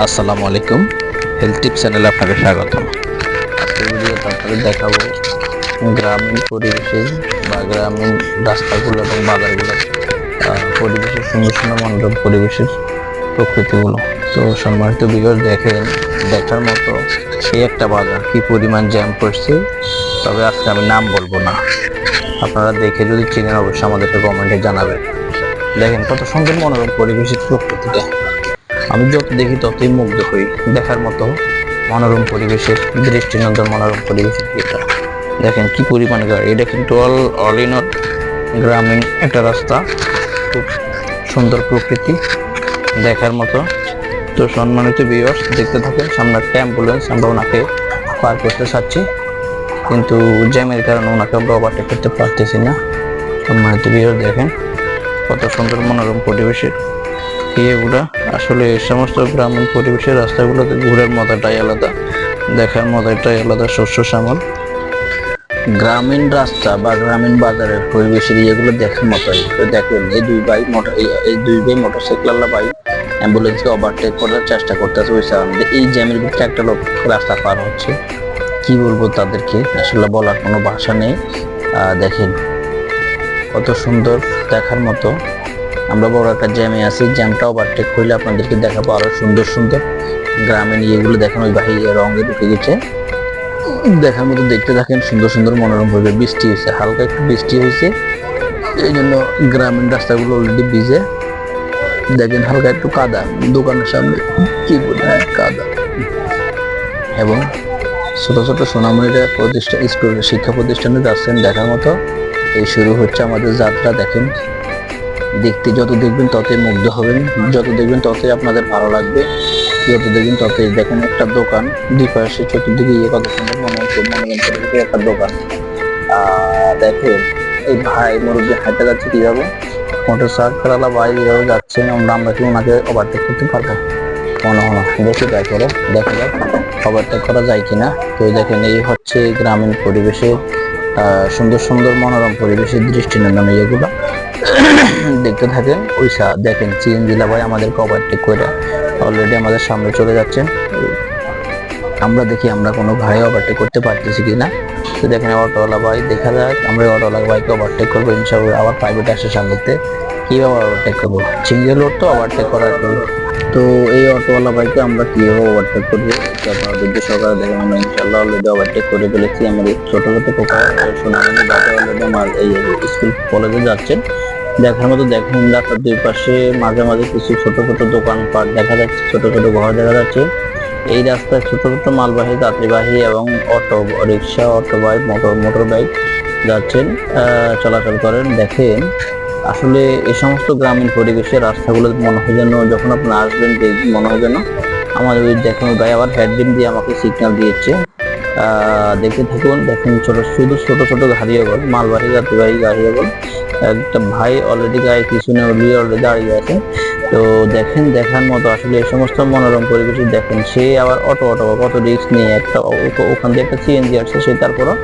আসসালামু আলাইকুম। হেলথ টিপ চ্যানেলে আপনাকে স্বাগতম। আজকের আপনাদের দেখাবো গ্রামীণ পরিবেশে বা গ্রামীণ রাস্তাগুলো এবং বাজারগুলো পরিবেশের সুন্দর সুন্দর মনোরম পরিবেশের প্রকৃতিগুলো। তো সম্মানিত ভিডিও দেখেন, দেখার মতো এই একটা বাজার কি পরিমাণ জ্যাম করছে, তবে আজকে আমি নাম বলব না। আপনারা দেখে যদি চিনেন, অবশ্যই আমাদেরকে কমেন্টে জানাবেন। দেখেন কত সুন্দর মনোরম পরিবেশের প্রকৃতিটা আমি যত দেখি ততই মুগ্ধ হই। দেখার মতো মনোরম পরিবেশের দৃষ্টিনন্দন মনোরম পরিবেশের এটা দেখেন কি পরিমাণ গাড়ি। এটা কিন্তু অল অল ইন অল গ্রামীণ একটা রাস্তা। খুব সুন্দর প্রকৃতি। দেখার মতো তো সম্মানিত ভিউয়ার্স দেখতে থাকেন, সামনে একটা অ্যাম্বুলেন্স আমরা ওনাকে পার করতে চাচ্ছি। কিন্তু জ্যামের কারণে ওনাকে আমরা ওভারটেক করতে পারতেছি না। সম্মানিত ভিউয়ার্স দেখেন, কত সুন্দর মনোরম পরিবেশের এগুলা। আসলে এই সমস্ত গ্রামীণ পরিবেশের রাস্তাগুলোতে ঘুরের মজাটাই আলাদা, দেখার মজাটাই আলাদা শস্য শ্যামল। গ্রামীণ রাস্তা বা গ্রামীণ বাজারের পরিবেশের ইয়েগুলো দেখার মতোই। দেখেন, এই দুই ভাই মোটর, এই দুই ভাই মোটরসাইকেল ভাই অ্যাম্বুলেন্সকে ওভারটেক করার চেষ্টা করতেছে ওই সামনে এই জ্যামের ভিতরে একটা লোক রাস্তা পার হচ্ছে। কি বলব তাদেরকে? আসলে বলার কোনো ভাষা নেই। দেখেন, কত সুন্দর দেখার মতো আমরা বড় একটা জ্যামে আছি, জ্যামটা ওভারটেক করলে আপনাদেরকে দেখাবো আরও সুন্দর সুন্দর গ্রামীণ ইয়েগুলো দেখেন ওই ভাই রঙে ঢুকে গেছে। দেখার মতো দেখতে থাকেন, সুন্দর সুন্দর মনোরম পরিবেশ বৃষ্টি হয়েছে, হালকা একটু বৃষ্টি হয়েছে। এই জন্য গ্রামীণ রাস্তাগুলো অলরেডি ভিজে। দেখেন, হালকা একটু কাদা, দোকানের সামনে, কি পরিমাণ কাদা। এবং ছোট ছোট সোনামণিরা প্রতিষ্ঠান স্কুল, শিক্ষা প্রতিষ্ঠানে যাচ্ছেন, দেখার মতো। এই শুরু হচ্ছে আমাদের যাত্রা, দেখেন। দেখতে যত দেখবেন ততই মুগ্ধ হবেন। যত দেখবেন ততই আপনাদের ভালো লাগবে। যত দেখবেন ততই দেখুন একটা দোকান। দুই পাশে চতুর্দিকে ইয়ে কত সুন্দর মনে হচ্ছে পরিবেশে একটা দোকান। দেখেন, এই ভাই মুরব্বী হাঁটতে যাচ্ছে কীভাবে? মোটর সাইকেলওয়ালা ভাই যেভাবে যাচ্ছেন আমরা কি ওনাকে ওভারটেক করতে পারব? মনে হয় দেখি ট্রাই করে দেখা যাক ওভারটেক করা যায় কিনা। তো দেখেন, এই হচ্ছে গ্রামীণ পরিবেশের সুন্দর সুন্দর মনোরম পরিবেশের দৃষ্টিনন্দন এগুলো। দেখতে থাকেন ওই সা- দেখেন চিএনজিলা ভাই আমাদেরকে ওভারটেক করে অলরেডি আমাদের সামনে চলে যাচ্ছেন। আমরা দেখি আমরা কোনো ভাই ওভারটেক করতে পারতেছি কিনা। তো দেখেন অটোওয়ালা ভাই, দেখা যাক, আমরা অটোওয়ালা ভাইকে ওভারটেক করব, ইনশাআল্লাহ আবার প্রাইভেট আসে সামনেতে। কীভাবে ওভারটেক করব? সিঙ্গেল রোড তো ওভারটেক করার তো এই অটোওয়ালা বাইকে আমরা কীভাবে ওভারটেক করব? আপনারা ধৈর্য দেখেন আমরা ইনশাল্লাহ অলরেডি ওভারটেক করে ফেলেছি। আমাদের ছোটো ছোট পোকা অলরেডি আমার এই, স্কুল, কলেজে যাচ্ছেন। দেখার মতো দেখেন রাস্তার দুই পাশে মাঝে মাঝে কিছু ছোট ছোট দোকানপাট দেখা যাচ্ছে, ছোট ছোট ঘর দেখা যাচ্ছে। এই রাস্তায় ছোট ছোট মালবাহী, যাত্রীবাহী এবং auto, rickshaw, auto bike motor motor bike যাচ্ছেন চলাচল করেন, দেখেন। আসলে এই সমস্ত গ্রামীণ পরিবেশে রাস্তাগুলো মনে হয় যেন, যখন আপনি আসবেন মনে হয় যেন আমাদের ওই দেখুন ভাই আবার হেডডিম দিয়ে আমাকে সিগন্যাল দিয়েছে। দেখতে থাকুন, দেখুন ছোট, শুধু ছোট ছোট গাড়ি মালবাহী, যাত্রীবাহী গাড়ি একটা ভাই অলরেডি গায়ে পিছনে উলিয়ে অলরেডি দাঁড়িয়ে আছে। তো দেখেন, দেখার মতো আসলে এই সমস্ত মনোরম পরিবেশে দেখেন, সে আবার অটো অটো কত রিস্ক নিয়ে একটা ওখান দিয়ে একটা সিএনজি আসছে, সে তারপরও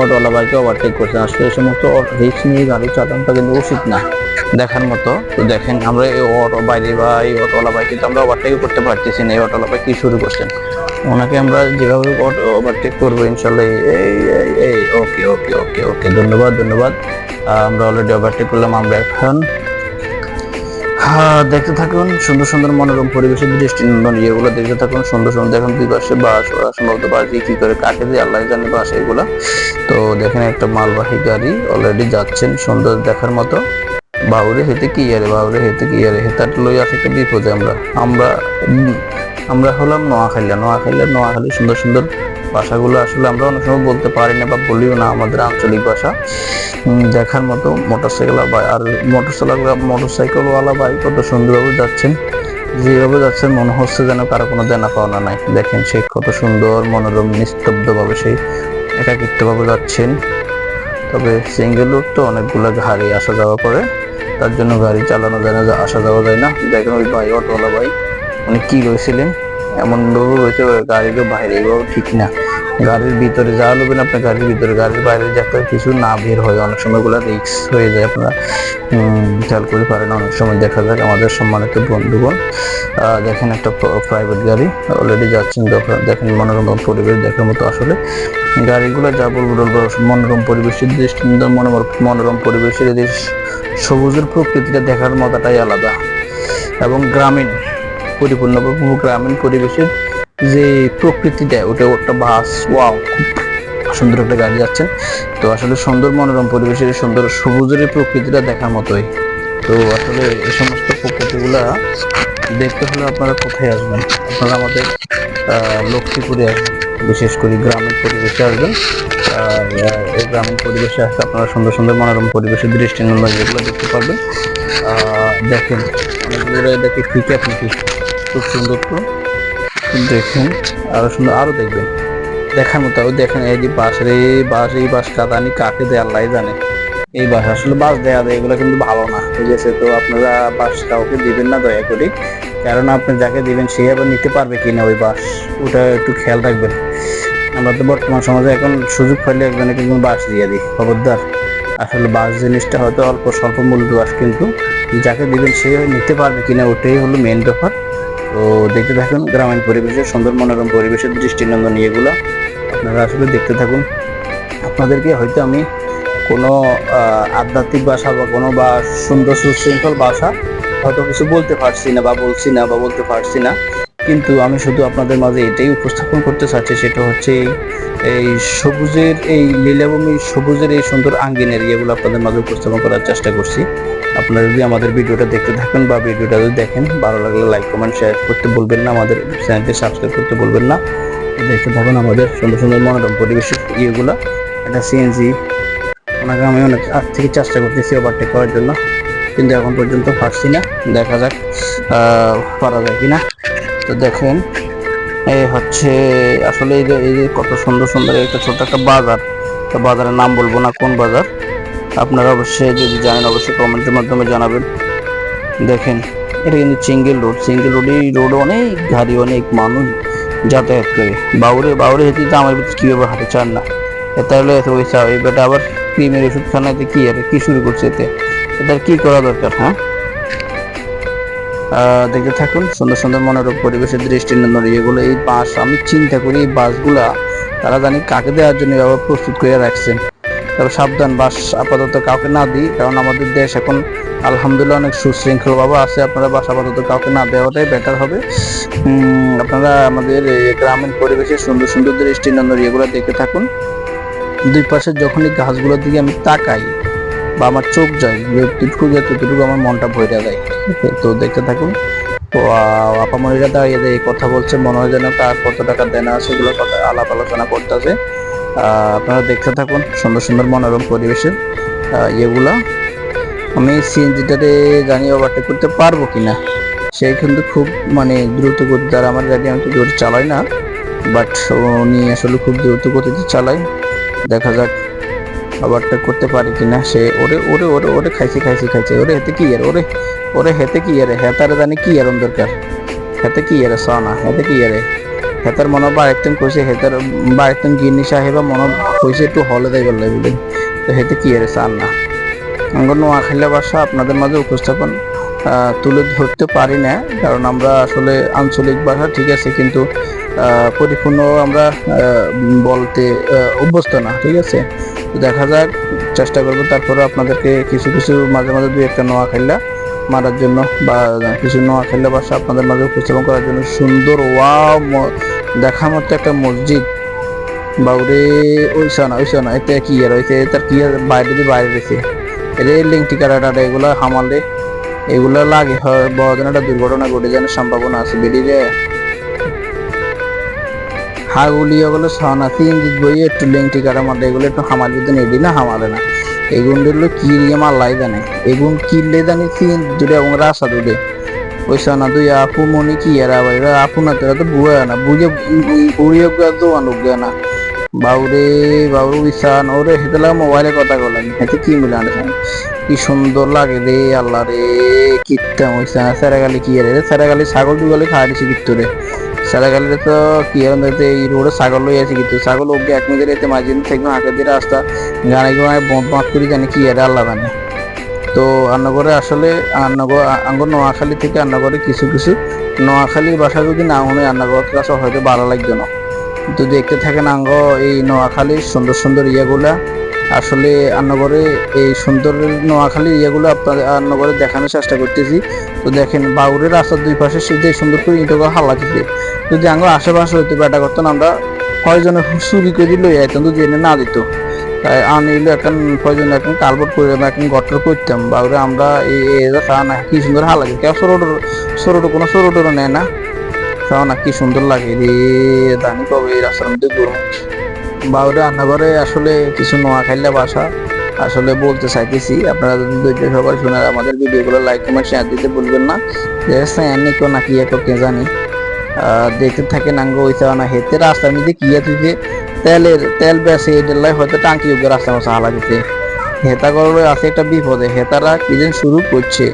অটোওয়ালা বাইকে ওভারটেক করছে। আসলে এই সমস্ত রিস্ক নিয়ে গাড়ি চালানোটা কিন্তু উচিত না দেখার মতো। তো দেখেন, আমরা এই অটো বাইরে বা এই অটোওয়ালা বাইক কিন্তু আমরা ওভারটেক করতে পারতেছি না, এই অটোওয়ালা বাইক কি শুরু করছেন। ওনাকে আমরা যেভাবে অটো ওভারটেক করব, ইনশাল্লাহ, এই এই ওকে ওকে ওকে ওকে ধন্যবাদ ধন্যবাদ। আমরা অলরেডি ওভারটেক করলাম, আমরা এখন দেখতে থাকুন, সুন্দর সুন্দর মনোরম পরিবেশের দৃষ্টিনন্দন ইয়েগুলো দেখতে থাকুন, সুন্দর সুন্দর দেখুন দুই পাশে বাস সম্ভবত বাস দিয়ে কি করে কাটে দিয়ে আল্লাহ জানে বাস এগুলো। তো দেখেন একটা মালবাহী গাড়ি অলরেডি যাচ্ছেন, সুন্দর দেখার মতো। বাউরে হেতে কি আরে বাউরে হেতে কি আরে হেতাট লই আছে একটা বিপদে আমরা। আমরা আমরা হলাম নোয়াখালীরা নোয়াখালীরা নোয়াখালী সুন্দর সুন্দর ভাষাগুলো আসলে আমরা অনেক সময় বলতে পারি না বা বলিও না আমাদের আঞ্চলিক ভাষা। দেখার মতো মোটরসাইকেল আর মোটরসাইকেল মোটরসাইকেলওয়ালা ভাই কত সুন্দরভাবে যাচ্ছেন। যেভাবে যাচ্ছেন মনে হচ্ছে যেন কারও কোনো দেনা পাওনা নাই। দেখেন সে কত সুন্দর, মনোরম, নিস্তব্ধভাবে সেই একাকিত্বভাবে যাচ্ছেন। তবে সিঙ্গেল রোড তো অনেকগুলো গাড়ি আসা যাওয়া করে। তার জন্য গাড়ি চালানো যায় না আসা যাওয়া যায় না। দেখেন ওই ভাই, অটোওয়ালা ভাই, উনি কী রয়েছিলেন এমন ভাবে রয়েছে গাড়িরও বাইরে ঠিক না। গাড়ির ভিতরে যা নেবেন আপনার গাড়ির ভিতরে, গাড়ির বাইরে যাতে কিছু না বের হয়, অনেক সময়গুলো রিক্স হয়ে যায়। আপনারা খেয়াল করে পারেন, অনেক সময় দেখা যায় আমাদের সম্মানিত বন্ধুগণ দেখেন একটা প্রাইভেট গাড়ি অলরেডি যাচ্ছেন দেখেন মনোরম পরিবেশ দেখার মতো আসলে। গাড়িগুলো যা বলব মনোরম পরিবেশের দৃষ্টিনন্দন মনোরম মনোরম পরিবেশের সবুজের প্রকৃতিটা দেখার মজাটাই আলাদা। এবং গ্রামীণ পরিপূর্ণ গ্রামীণ পরিবেশের যে প্রকৃতিটা, ওটা একটা বাস। ওয়াও সুন্দর একটা গাড়ি যাচ্ছেন তো আসলে সুন্দর মনোরম পরিবেশের, সুন্দর সবুজের প্রকৃতিটা দেখার মতোই। তো আসলে এই সমস্ত প্রকৃতিগুলা দেখতে হলে আপনারা কোথায় আসবেন? আপনারা আমাদের লক্ষ্মীপুরে আসবেন। বিশেষ করে গ্রামীণ পরিবেশে আসবেন। এই গ্রামীণ পরিবেশে আসলে আপনারা সুন্দর সুন্দর মনোরম পরিবেশের দৃষ্টিনন্দন যেগুলো দেখতে পারবেন। দেখেন অনেকগুলো দেখে ফিকে ফিকে খুব সুন্দর তো? দেখেন, আরও সুন্দর, আরও দেখবেন। দেখার মতো দেখেন, এই যে বাসের এই বাস এই বাস কাদানি কাকে দেয় আল্লাহ জানে। এই বাস আসলে বাস দেয়া দেয়, এগুলো কিন্তু ভালো না, ঠিক আছে? তো আপনারা বাস কাউকে দিবেন না, দয়া করে। কারণ আপনি যাকে দিবেন, সে আবার নিতে পারবে কিনা ওই বাস ওটা একটু খেয়াল রাখবেন। আমরা তো বর্তমান সমাজে এখন সুযোগ পাইলে একজনকে কিন্তু বাস দিয়ে দিই, খবরদার। আসলে বাস জিনিসটা হয়তো অল্প, স্বল্প মূল্য বাস কিন্তু যাকে দিবেন, সে নিতে পারবে কিনা, ওটাই হলো মেন ব্যাপার। দেখতে থাকুন। গ্রামীণ পরিবেশের সুন্দর মনোরম পরিবেশের দৃষ্টিনন্দন ইয়েগুলো আপনারা আসলে দেখতে থাকুন। আপনাদেরকে হয়তো আমি কোনো আধ্যাত্মিক ভাষা বা কোনো বা সুন্দর সুশৃঙ্খল ভাষা হয়তো কিছু বলতে পারছি না বা বলছি না বা বলতে পারছি না। কিন্তু আমি শুধু আপনাদের মাঝে এটাই উপস্থাপন করতে চাচ্ছি, সেটা হচ্ছে এই- সবুজের, এই লীলাভূমি সবুজের এই সুন্দর আঙ্গিনের ইয়েগুলো আপনাদের মাঝে উপস্থাপন করার চেষ্টা করছি। আপনারা যদি আমাদের ভিডিওটা দেখতে থাকেন বা ভিডিওটা যদি দেখেন, ভালো লাগলে লাইক কমেন্ট শেয়ার করতে বলবেন না, আমাদের চ্যানেলটি সাবস্ক্রাইব করতে বলবেন না। দেখতে থাকুন আমাদের সুন্দর সুন্দর মনোরম পরিবেশের ইয়েগুলো। একটা সিএনজি ওনাকে আমি অনেক আগ থেকে চেষ্টা করতেছি ওভারটেক করার জন্য। কিন্তু এখন পর্যন্ত পারছি না, দেখা যাক পারা যায় কিনা। তো দেখেন, এই হচ্ছে আসলে এই যে এই যে কত সুন্দর সুন্দর একটা ছোট একটা বাজার। তো বাজারের নাম বলব না কোন বাজার। আপনারা অবশ্যই যদি জানেন, অবশ্যই কমেন্টের মাধ্যমে জানাবেন। দেখেন, এটা কিন্তু সিঙ্গেল রোড। সিঙ্গেল রোডে, এই রোডে অনেক গাড়ি, অনেক মানুষ যাতায়াত করে। বাউরে বাউরে হেঁটে তো আমার কীভাবে হাঁটে চান না। এটা হলে এত ওই এবারটা আবার ক্রিমের ওষুধ খানাতে কি আর কি শুরু করছে এতে? এটার কী করা দরকার হ্যাঁ? দেখতে থাকুন। সুন্দর সুন্দর মনোরম পরিবেশের দৃষ্টিনন্দন এগুলো এই বাস, আমি চিন্তা করি এই বাসগুলা তারা জানি কাকে দেওয়ার জন্য আবার প্রস্তুত করে রাখছেন তবে সাবধান, বাস আপাতত কাউকে না দিই, কারণ আমাদের দেশ এখন আলহামদুলিল্লাহ অনেক সুশৃঙ্খল ভাবে আছে। আপনারা বাস আপাতত কাউকে না দেওয়াটাই বেটার হবে। আপনারা আমাদের এই গ্রামীণ পরিবেশের সুন্দর সুন্দর দৃষ্টিনন্দন এগুলো দেখে থাকুন। দুই পাশে যখনই গাছগুলোর দিকে আমি তাকাই বা আমার চোখ যায় যতটুকু যায় ততটুকু আমার মনটা ভরে যায়। তো দেখতে থাকুন। তো আহ, আপামনিরা দাঁড়িয়ে দাঁড়িয়ে কথা বলছে মনে হয় যেন কার কত টাকা দেনা এগুলো কথা আলাপ আলোচনা করতেছে আপনারা দেখতে থাকুন সুন্দর সুন্দর মনোরম পরিবেশের ইয়েগুলা। আমি সিএনজিটাতে জানি ওভারটেক করতে পারব কিনা। সে কিন্তু খুব মানে দ্রুত গতিতে আর আমার গাড়ি আমি জোর চালাই না বাট উনি আসলে খুব দ্রুত গতিতে চালায়। দেখা যাক ওভারটেক করতে পারি কিনা? সে ওরে ওরে ওরে ওরে খাইছে খাইছে খাইছে। ওরে হেতে কি আর ওরে ওরে হেতে কি আরে হেতারে জানি কি আর দরকার হেতে কি আরে সানা, হেতে কি আরে হেতার মনে বা একদম কইছে, হেতার বা একদম গিনি সাহেবা মনে কইছে একটু হলে যাই বললে বলেন তো হেতে কি আরে চান না আমরা নোয়াখালী ভাষা আপনাদের মাঝে উপস্থাপন তুলে ধরতে পারি না, কারণ আমরা আসলে আঞ্চলিক ভাষা ঠিক আছে, কিন্তু পরিপূর্ণ আমরা বলতে অভ্যস্ত না, ঠিক আছে? দেখা যাক, চেষ্টা করব। তারপরে আপনাদেরকে কিছু কিছু মাঝে মাঝে দুই একটা নোয়াখাইলা মারার জন্য বা কিছু নোয়াখাইলা ভাষা আপনাদের মাঝে উপস্থাপন করার জন্য সুন্দর ওয়া দেখার মতো একটা মসজিদ। বাউরে ওইসা না ওইসা না এটা কি আর, ওইতে তার কি আর, বাইরে দিয়ে বাইরে রয়েছে। এটা লিঙ্কটি কাটাটা এগুলো হামালে এগুলো লাগে, হয়, বড় একটা দুর্ঘটনা ঘটে যাওয়ার সম্ভাবনা আছে, বেরিয়ে হাগুলিয়া বলে সানা তিন দিক বই একটু লিঙ্কটি কাটা মারলে এগুলো একটু হামাল যদি নেডি না হামালে না। এগুন দিল কি দিয়ে মাল্লাই জানে। এগুন কিনলে জানি, তিন দুটো এবং রাসা দুটো। ওই সানা দুই, আপু মনি কি এরা এরা আপু না, তোরা তো বুয়া না, বুঝে বুড়িয়ে তো অনুজ্ঞ না। বাউরে বাবু ইসান ওরে হেতে মোবাইলে কথা বলেন হেতে কি মিলে আনছেন কি সুন্দর লাগে রে, আল্লাহ রে কিত্তাম ওইসা সেরাগালি কি রে সেরাগালি ছাগল দুগালি খাওয়া দিছি কিত্তু সারাগালিতে তো কি হইতে এই রোডে ছাগল লই আছে কিন্তু। ছাগল ওকে এক মিনিটের এতে মাঝে থাকবে আগে দিয়ে রাস্তা গান গানে বন্ধ বাঁধ করে জানি কি আর, আল্লাহ জানে। তো রান্নাঘরে আসলে রান্নাঘর আঙ্গর নোয়াখালী থেকে রান্নাঘরে কিছু কিছু নোয়াখালীর ভাষা যদি না হয় রান্নাঘর কাছে হয়তো ভালো লাগতো না। তো দেখতে থাকেন আঙ্গ এই নোয়াখালীর সুন্দর সুন্দর ইয়েগুলা আসলে আন্নগরে এই সুন্দর নোয়াখালীর ইয়েগুলো আপনাদের আন্নগরে দেখানোর চেষ্টা করতেছি তো দেখেন বাউরের রাস্তার দুই পাশে সিধে সুন্দর করে ইটকে হালা দিতে যদি আঙ্গ আশেপাশে হইতে বেটা করতেন আমরা কয়জনে চুরি করে লই আইতাম যদি এনে না দিত তাই আনিলে এখন প্রয়োজন এখন কালবট করে এখন গটর করতাম বাউরে আমরা এই এই খাওয়া না কি সুন্দর হালা দিতে সরোটো সরোটো কোনো সরোটোরও নেয় না খাওয়া না, কি সুন্দর লাগে রে। দানি কবে রাস্তার মধ্যে গরম বাউরে রান্নাঘরে আসলে কিছু নোয়া খাইলে বাসা। আসলে বলতে চাইতেছি, আপনারা যদি ধৈর্য সবার শুনে আমাদের ভিডিওগুলো লাইক কমেন্ট শেয়ার দিতে ভুলবেন না। যে স্যানি কো না কি একো কে জানি। দেখতে থাকে নাঙ্গ হইতে না হেতে রাস্তার মধ্যে কি থেকে তেলের, তেল বেসে এটার লাই হয়তো টাঙ্কি উপরে রাস্তা মশা হালা দিতে। হেতা করবে আছে একটা বিপদে, হেতারা কি যেন শুরু করছে।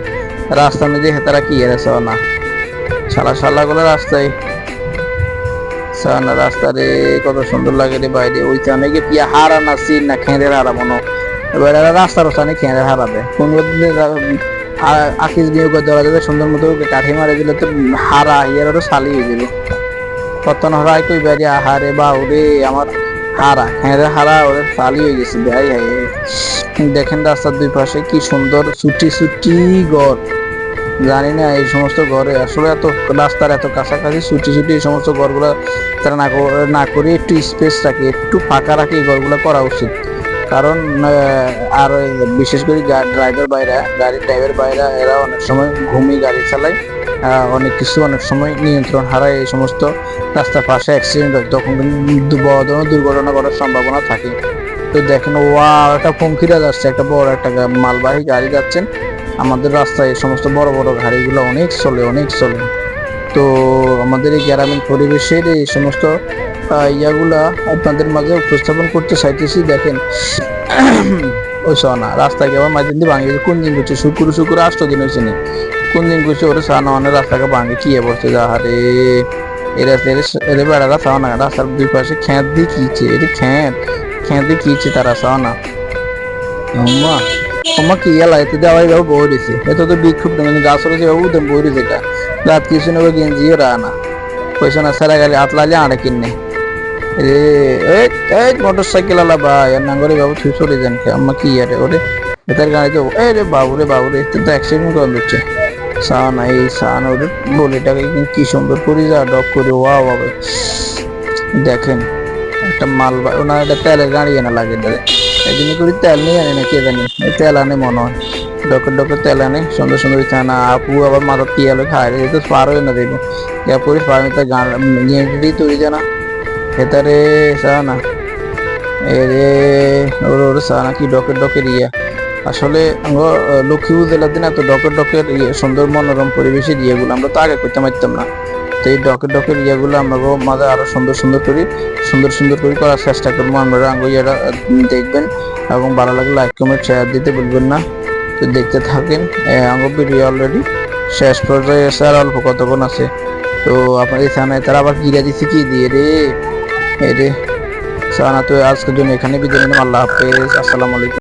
রাস্তার মধ্যে হেতারা কি এর না। শালা শালা গুলো রাস্তায় সানা রাস্তারে কত সুন্দর লাগে রে বাইরে ওইতে অনেকে পিয়া হারা না সিন না খেঁদের হারা মনো এবার এরা রাস্তার ওখানে খেঁদের হারাবে কোন আকিস বিয়োগ ধরা যাবে সুন্দর মতো ওকে কাঠি মারে দিলে তো হারা ইয়ারও সালি হয়ে যাবে। কত হরাই কই বাইরে আহারে বা ওরে আমার হারা, খেঁদের হারা ওরে সালি হয়ে গেছে ভাই হাই দেখেন রাস্তার দুই পাশে কি সুন্দর ছুটি ছুটি ঘর। জানি না, এই সমস্ত ঘরে আসলে এত রাস্তার এত কাছাকাছি ছুটি ছুটি এই সমস্ত ঘরগুলো তারা না না করে একটু স্পেস রাখে, একটু ফাঁকা রাখে এই ঘরগুলো করা উচিত। কারণ আর বিশেষ করে ড্রাইভার বাইরা গাড়ির ড্রাইভার বাইরা, এরা অনেক সময় ঘুমিয়ে গাড়ি চালায় অনেক কিছু অনেক সময় নিয়ন্ত্রণ হারায় এই সমস্ত রাস্তার পাশে অ্যাক্সিডেন্ট হয়, তখন কিন্তু বড় ধরনের দুর্ঘটনা ঘটার সম্ভাবনা থাকে। তো দেখেন ওয়া একটা পঙ্কিরা যাচ্ছে একটা বড় একটা মালবাহী গাড়ি যাচ্ছেন। আমাদের রাস্তায় সমস্ত বড় বড় গাড়িগুলো অনেক চলে অনেক চলে। তো আমাদের এই গ্রামীণ পরিবেশের এই সমস্ত ইয়াগুলা আপনাদের মাঝে উপস্থাপন করতে চাইতেছি, দেখেন। ওই না রাস্তায় কেমন মাঝে দিয়ে ভাঙে কোন দিন করছে? শুক্র শুক্র, আষ্ট দিন হয়েছে নি। কোন দিন করছে? ওরা সানা মানে রাস্তাকে ভাঙে, কি বলছে যাহারে এই রাস্তা এদের বেড়ারা চাও না রাস্তার দুই পাশে খ্যাঁত দিয়ে কিছে এটা খ্যাঁত খ্যাঁত দিয়ে কিছে তারা চাও না আম্মা কি ইয়ালা এতে দেওয়াই বাবু বই দিছে এত তো বিক্ষোভ নেই মানে গাছ রয়েছে বাবু দেন বই দিছে এটা রাত কিছু নেবে গেঞ্জিও রা না পয়সা না সারা গাড়ি আতলালে আড়ে কিনে রে এই মোটর সাইকেল আলা বা এর নাঙ্গরে বাবু তুই চলে যান কে আম্মা কি আরে ওরে এটার গাড়িতে এই রে বাবু রে বাবু রে তো অ্যাক্সিডেন্ট করে দিচ্ছে সান এই সান ওরে বলিটাকে কি সুন্দর করে যা ডক করে ওয়া বাবা দেখেন একটা মাল ওনার একটা তেলের গাড়ি এনে লাগে দাদা একদিনই করে তেল নিয়ে আনে না কে জানি এই তেল আনে মনে হয়। ডকের ডকের তেল আনে, সুন্দর সুন্দর না আপু আবার মাথা তিয়ালো খায় তো পার হয়ে না দেবো পুলিশ পারমিতা গান, নিয়ে তৈরি জানা। হেতারে সানা এ রে ওর ওর সানা কি ডকের ডকের ইয়া। আসলে লক্ষ্মীপুর জেলার দিন এত ডকের ডকের ইয়ে সুন্দর মনোরম পরিবেশের ইয়েগুলো আমরা তো আগে করতে পারতাম না। তো এই ডকের ডকের ইয়েগুলো আমরা মাঝে আরও সুন্দর সুন্দর করে, সুন্দর সুন্দর করে করার চেষ্টা করব। আমরা আঙ্গ ইয়েটা দেখবেন এবং ভালো লাগলে লাইক কমেন্ট শেয়ার দিতে ভুলবেন না। তো দেখতে থাকেন আঙ্গ ভিডিও অলরেডি শেষ পর্যায়ে এসে আর অল্প কতক্ষণ আছে। তো আপনার থানায় তারা আবার গিরা দিচ্ছে কি দিয়ে রে? এই রে, সানা, তো আজকের জন্য এখানে বিদায় নিলাম। আল্লাহ হাফেজ, আসসালামু আলাইকুম।